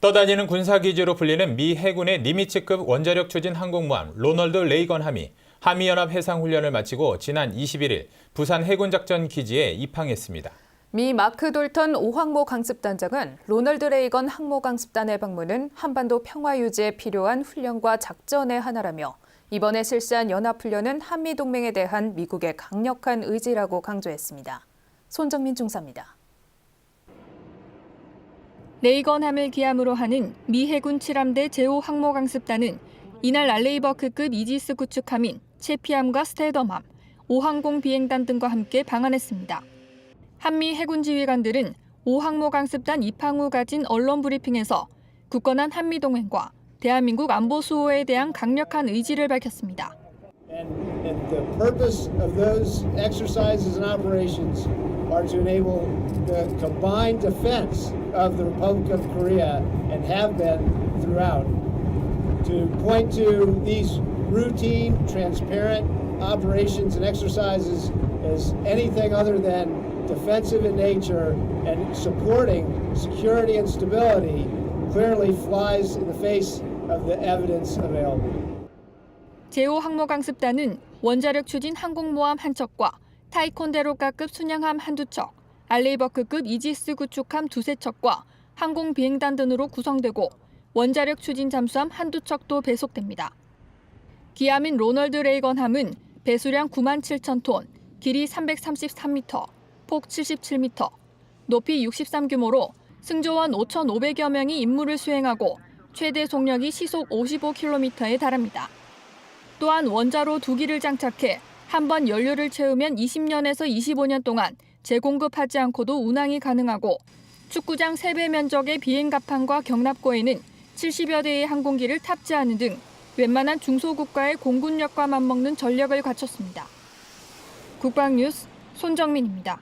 떠다니는 군사기지로 불리는 미 해군의 니미츠급 원자력 추진 항공모함 로널드 레이건 함이 한미연합 해상훈련을 마치고 지난 21일 부산 해군작전 기지에 입항했습니다. 미 마크 돌턴 오항모 강습단장은 로널드 레이건 항모 강습단의 방문은 한반도 평화 유지에 필요한 훈련과 작전의 하나라며 이번에 실시한 연합훈련은 한미동맹에 대한 미국의 강력한 의지라고 강조했습니다. 손정민 중사입니다. 레이건함을 기함으로 하는 미 해군 7함대 제5 항모 강습단은 이날 알레이버크급 이지스 구축함인 체피함과 스테더함, 오항공 비행단 등과 함께 방한했습니다. 한미 해군 지휘관들은 오항모 강습단 입항 후 가진 언론 브리핑에서 굳건한 한미 동맹과 대한민국 안보 수호에 대한 강력한 의지를 밝혔습니다. And, and the purpose of those exercises and operations are to enable the combined defense of the Republic of Korea and have been throughout. To point to these routine, transparent operations and exercises as anything other than defensive in nature and supporting security and stability clearly flies in the face of the evidence available. 제5 항모강습단은 원자력 추진 항공모함 한 척과 타이콘데로가급 순양함 한두 척, 알레이버크급 이지스 구축함 두세 척과 항공 비행단 등으로 구성되고 원자력 추진 잠수함 한두 척도 배속됩니다. 기함인 로널드 레이건함은 배수량 9만 7천 톤, 길이 333m, 폭 77m, 높이 63규모로 승조원 5,500여 명이 임무를 수행하고 최대 속력이 시속 55km에 달합니다. 또한 원자로 두 기를 장착해 한 번 연료를 채우면 20년에서 25년 동안 재공급하지 않고도 운항이 가능하고 축구장 3배 면적의 비행 갑판과 경납고에는 70여 대의 항공기를 탑재하는 등 웬만한 중소국가의 공군력과 맞먹는 전력을 갖췄습니다. 국방뉴스 손정민입니다.